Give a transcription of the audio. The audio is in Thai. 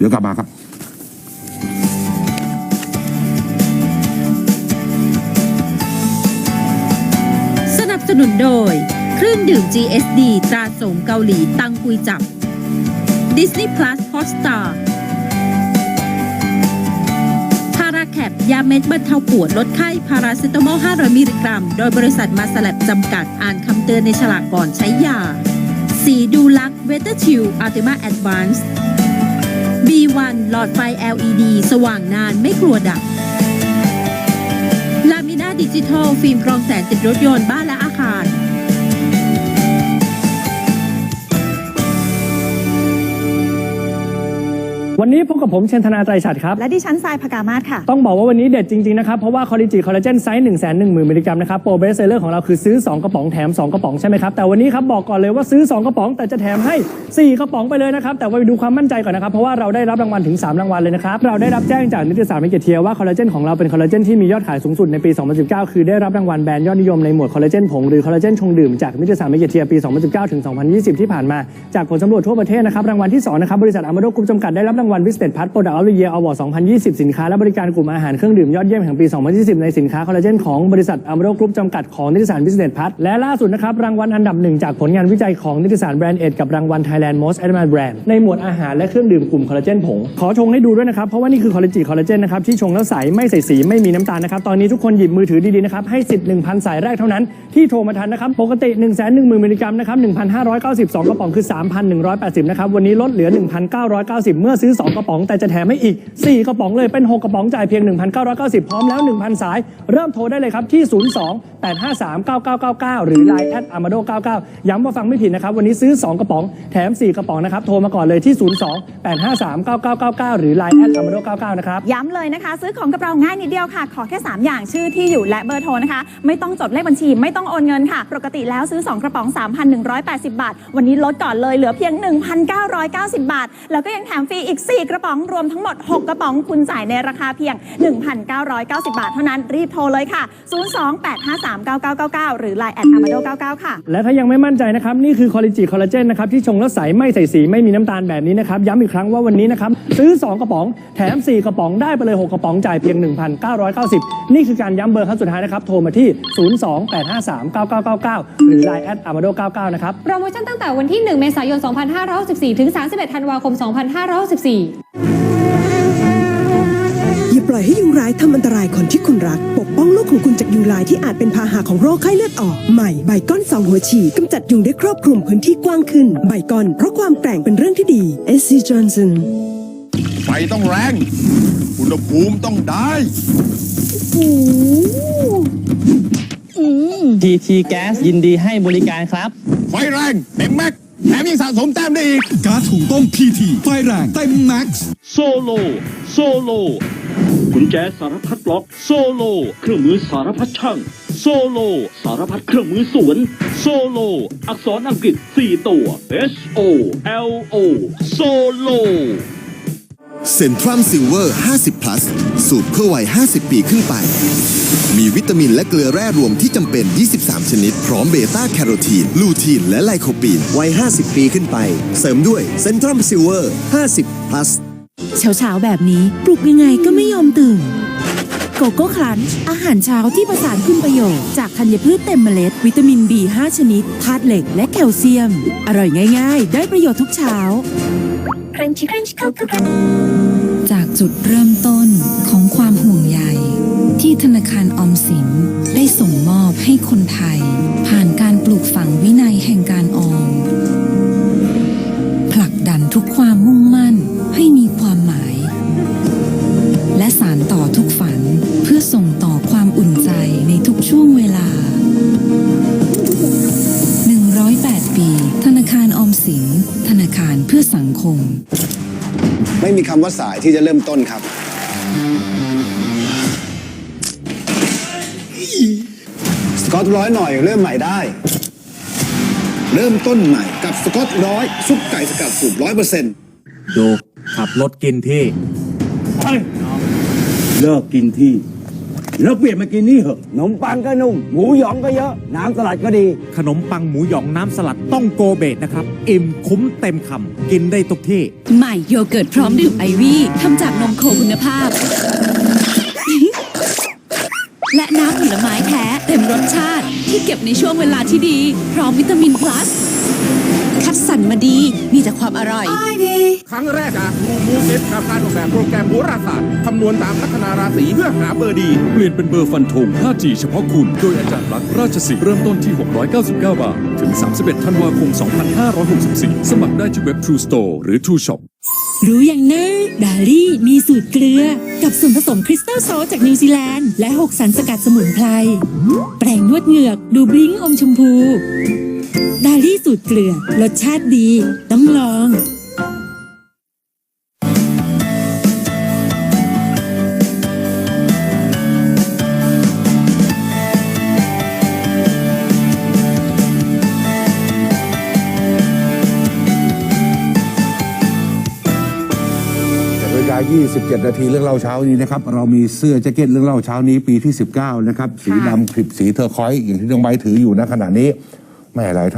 เดี๋ยวกลับมาครับสนับสนุนโดย เครื่องดื่ม GSD ตราสงเกาหลีตังกุยจับ Disney Plus Hotstar พาราแคปยาเม็ดบรรเทาปวดลดไข้พาราเซตามอล 500 มิลลิกรัม โดยบริษัทมาสลับจำกัดอ่านคำเตือนในฉลากก่อนใช้ยา สีดูลักเวเตอร์ชิลอัลติมาแอดวานซ์ B1 หลอดไฟ LED สว่างนานไม่กลัวดับ ลามิน่าดิจิทัล ฟิล์มกรองแสงติดรถยนต์บ้านละ วันนี้พบกับผมเชนธนาไตรฉัตรครับ และดิฉันทรายพกามาศค่ะ ต้องบอกว่าวันนี้เด็ดจริง ๆ นะครับ เพราะว่าคอลลิจิคอลลาเจนไซส์1 1 0 0 0 0มิลลิกรัมนะครับ โปรเบสเซอร์ของเราคือซื้อ 2 กระป๋องแถม 2 กระป๋องใช่ไหมครับ แต่วันนี้ครับบอกก่อนเลยว่าซื้อ 2 กระป๋องแต่จะแถมให้ 4 กระป๋องไปเลยนะครับ แต่ว่าไปดูความมั่นใจก่อนนะครับ เพราะว่าเราได้รับรางวัลถึง 3 รางวัลเลยนะครับ เราได้รับแจ้งจากนิตยสารเมกเทียว่าคอลลาเจนของเราเป็นคอลลาเจนที่มียอดขายสูงสุดในปี 2019 คือได้รับรางวัลแบรนด์ยอดนิยมในหมวดคอลลาเจนผงหรือคอลลาเจนชงดื่มจากนิตยสารเมกเทียปี 2019 ถึง 2020 ที่ผ่านมาจากผลสำรวจทั่วประเทศนะครับรางวัลที่สองนะครับบริษัทอามาโดกรุ๊ปจำกัดได้รับรางวัลวิสเต t พัทโปรดักต์ออฟเยียร์อวอร์ด2020 สินค้าและบริการกลุ่มอาหารเครื่องดื่มยอดเยี่ยมแห่งปี 2020 ในสินค้าคอลลาเจนของบริษัทอามโดกรุ๊ปจำกัดของนิตยสารวิสเต t พัทและล่าสุดนะครับรางวัลอันดับหนึ่งจากผลงานวิจัยของนิตยสารแบรนด์เอ็ดกับรางวัล Thailand Most Admired Brand ในหมวดอาหารและเครื่องดื่มกลุ่มคอลลาเจนผงขอชงให้ดูด้วยนะครับเพราะว่านี่คือคอลลาจิคอลลาเจนนะครับที่ชงแล้วใสไม่ใส่สีไม่มีน้ำตาลนะครับตอนนี้ทุกคนหยิบมือถือดีๆนะครับให้สิทธิ์1,000 สายแรกเท่านั้นที่โทรมาทันนะครับปกติ 1 1 0 0 0 0มิลลิกรัมนะครับ1,592กระป๋องคือ 3,180นะครับวันนี้ลดเหลือ 1,990 เมื่อซื้อ2 กระป๋อง แต่จะแถมให้อีก 4 กระป๋องเลยเป็น 6 กระป๋องจ่ายเพียง 1,990 พร้อมแล้ว 1,000 สาย เริ่มโทรได้เลยครับที่ 02 853 9999 หรือ Line แอด amado 99ย้ำว่าฟังไม่ผิดนะครับ วันนี้ซื้อ 2 กระป๋องแถม 4 กระป๋องนะครับ โทรมาก่อนเลยที่ 02 853 9999 หรือ Line แอด amado 99นะครับย้ำเลยนะคะ ซื้อของกับเราง่ายนิดเดียวค่ะ ขอแค่ 3 อย่างชื่อที่อยู่และเบอร์โทรนะคะ ไม่ต้องจดเลขบัญชี ไม่ต้องโอนเงินค่ะ ปกติแล้วซื้อ 2 กระป๋อง 3,180 บาท วันนี้ลดก่อนเลยเหลือเพียง 1,990 บาท แล้วก็ยังแถมฟรีอีก4 กระป๋องรวมทั้งหมด 6 กระป๋องคุณจ่ายในราคาเพียง 1,990 บาทเท่านั้นรีบโทรเลยค่ะ 028539999 หรือ Line แอด amado 99 ค่ะ และถ้ายังไม่มั่นใจนะครับ นี่คือคอลลิจิคอลลาเจนนะครับ ที่ชงแล้วใสไม่ใส่สีไม่มีน้ำตาลแบบนี้นะครับ ย้ำอีกครั้งว่าวันนี้นะครับ ซื้อ 2 กระป๋อง แถม 4 กระป๋องได้ไปเลย 6 กระป๋องจ่ายเพียง 1,990 นี่คือการย้ำเบอร์ครั้งสุดท้ายนะครับโทรมาที่ 028539999 หรือ Line แอด amado 99นะครับโปรโมชั่นตั้งแต่วันที่ 1 เมษายน 2564 ถึง 31 ธันวาคม 2564อย่าปล่อยให้ยุงร้ายทำอันตรายคนที่คุณรัก ปกป้องลูกของคุณจากยุงลายที่อาจเป็นพาหะของโรคไข้เลือดออก ใหม่ใบก้อนสองหัวฉีดกำจัดยุงได้ครอบคลุมพื้นที่กว้างขึ้น ใบก้อนเพราะความแกร่งเป็นเรื่องที่ดี SC Johnson ไฟต้องแรง อุณหภูมิต้องได้ทีทีแก๊สยินดีให้บริการครับ ไฟแรงเต็มแม็กซ์ แถมยังสะสมแต้มได้อีก ก๊าซหุงต้มพีทีไฟแรงเต็มแม็กซ์โซโล โซโลกุญแจสารพัดล็อก โซโล เครื่องมือสารพัดช่าง โซโล สารพัดเครื่องมือสวน โซโล อักษรอังกฤษ 4 ตัว S O L O โซโล เซนทรัมซิลเวอร์ 50 plus สูตรเพื่อวัย 50 ปีขึ้นไป มีวิตามินและเกลือแร่รวมที่จำเป็น 23 ชนิด พร้อมเบต้าแคโรทีน ลูทีน และไลโคปีน วัย 50 ปีขึ้นไป เสริมด้วยเซนทรัมซิลเวอร์ 50 plus เช้าๆ แบบนี้ปลุกยังไงก็ไม่ยอมตื่นโกโก้ครันช์อาหารเช้าที่ประสานคุณประโยชน์จากธัญพืชเต็มเมล็ด วิตามิน B5 ชนิดธาตุเหล็กและแคลเซียม อร่อยง่าย ๆ ได้ประโยชน์ทุกเช้า จากจุดเริ่มต้นของความห่วงใยที่ธนาคารออมสินได้ส่งมอบให้คนไทย ผ่านการปลูกฝังวินัยแห่งการออม ผลักดันทุกความมุ่งมั่น ออมสิน ธนาคารเพื่อสังคม ไม่มีคำว่าสายที่จะเริ่มต้นครับ สกอตร้อยหน่อยเริ่มใหม่ได้ เริ่มต้นใหม่กับสกอตร้อยซุปไก่สกัดสูตรร้อยเปอร์เซ็นต์ดูขับรถกินที่ เลิกกินที่ แล้วเปลี่ยนมากินนี่เหอะขนมปังก็นุ่ม หมูหยองก็เยอะ น้ำสลัดก็ดี ขนมปังหมูหยองน้ำสลัดต้องโกเบตนะครับ อิ่มคุ้มเต็มคำกินได้ทุกที่ ใหม่โยเกิร์ตพร้อมดื่มไอวี่ทำจากนมโคคุณภาพ และน้ำผลไม้แท้เต็มรสชาติ ที่เก็บในช่วงเวลาที่ดี พร้อมวิตามิน plus คัดสรรมาดี มีแต่ความอร่อย ครั้งแรกอะครูมูเซฟกับการออกแบบโปรแกรมโหราศาสตร์คำนวณตามลัคนาราศีเพื่อหาเบอร์ดี เปลี่ยนเป็นเบอร์ฟันธง 5G เฉพาะคุณ โดยอาจารย์ลักษณ์ราชสิทธิ์เริ่มต้นที่ 699 บาท ถึง 31 ธันวาคม 2564 สมัครได้ที่เว็บ True Store หรือ True Shop รู้อย่างเนอดาลี่มีสูตรเกลือ กับส่วนผสมคริสตัลโซลจากนิวซีแลนด์ และ6สารสกัดสมุนไพร แปรงนวดเหงือก ดูบลิงอมชมพู ดาลี่สูตรเกลือ รสชาติดี ต้องลอง เวลา 27 นาทีเรื่องเล่าเช้านี้นะครับ เรามีเสื้อแจ็คเก็ตเรื่องเล่าเช้านี้ปีที่ 19 นะครับ สีดำคลิปสีเทอร์คอยส์อย่างที่น้องใบร์ทถืออยู่ณขณะนี้ แม่หลายท่าน